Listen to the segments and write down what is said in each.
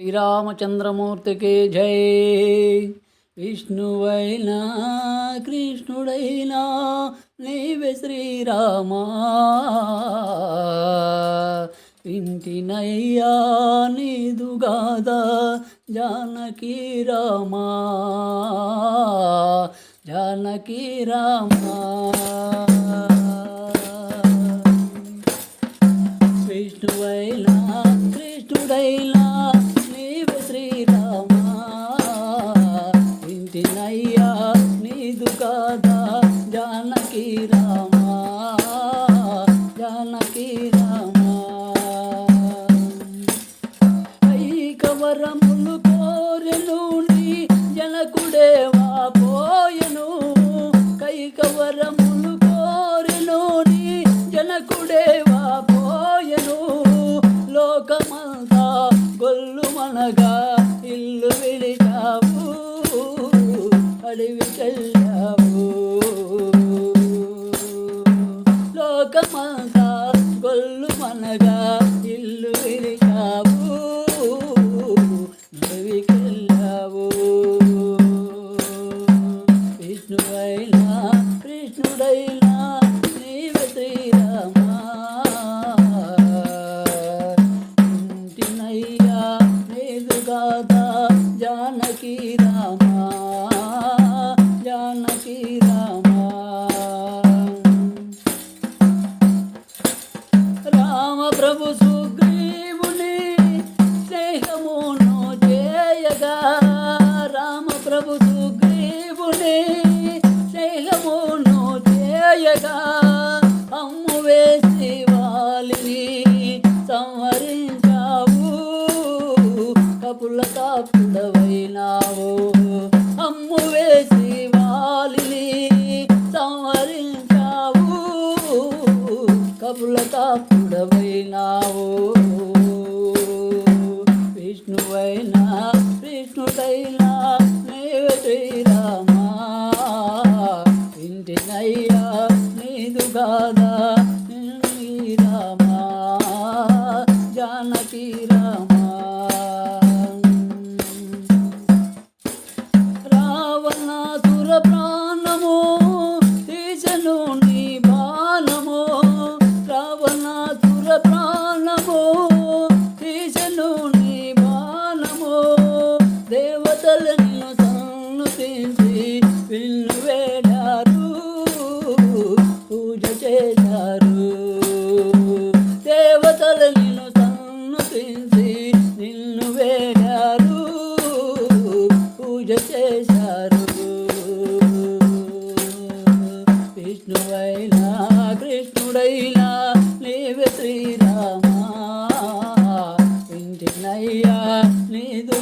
శ్రీరామచంద్రమూర్తికి జై. విష్ణువైనా కృష్ణుడైనా నీవే శ్రీరామా. ఇంటినయ్యా నీదుగాదా జానకి రామా. జానకి రామా. విష్ణువైనా కృష్ణుడైనా జానకి రామా జానకి రామా. కైకవరములు కోరెను నీ జనకుడేవా పోయెను. కైకవరములు కోరెను నీ జనకుడేవా పోయెను. లోకమంతా గొల్లు మనగా ఇల్లు విడిచావు అడవికెళ్ళావు కళ్ళు మనగా అమ్ము వేసి వాలిని సంహరించావు. కపుల కాపుడవైనావు విష్ణువైనా విష్ణుడైనా నీవే శ్రీరామా. ఇంటినయ్యా నీదు కాదా? రామా. జానకి దేవతలు నిన్ను సన్నుతించి విన్ను వేడారు పూజ చేశారు దేవతలను నిన్ను సన్నుతించి నిన్ను వేడారు పూజ చేశారు. విష్ణువైనా కృష్ణుడైనా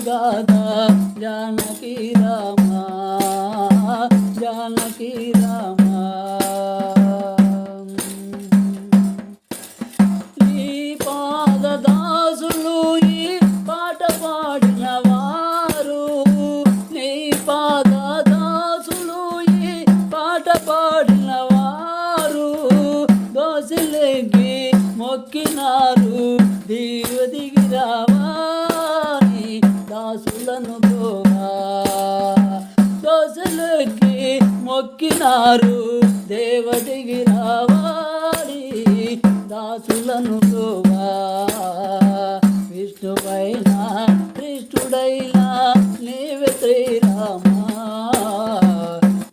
గాదా జానకి రామా జానకి రామా. నీ పాదదాసులు ఈ పాట పాడిన వారు నీ పాదదాసులు ఈ పాట పాడిన వారు దోసిలెగ్గి మొక్కినారు. మొక్కినారు దేవటికి రావాలి దాసులను గోవా విష్ణువైనా కృష్ణుడైనా నీవే శ్రీరామా.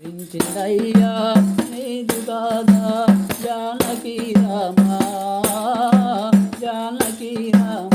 వింటినయ్యా నీదు కాదా జానకి రామా జానకి రామా.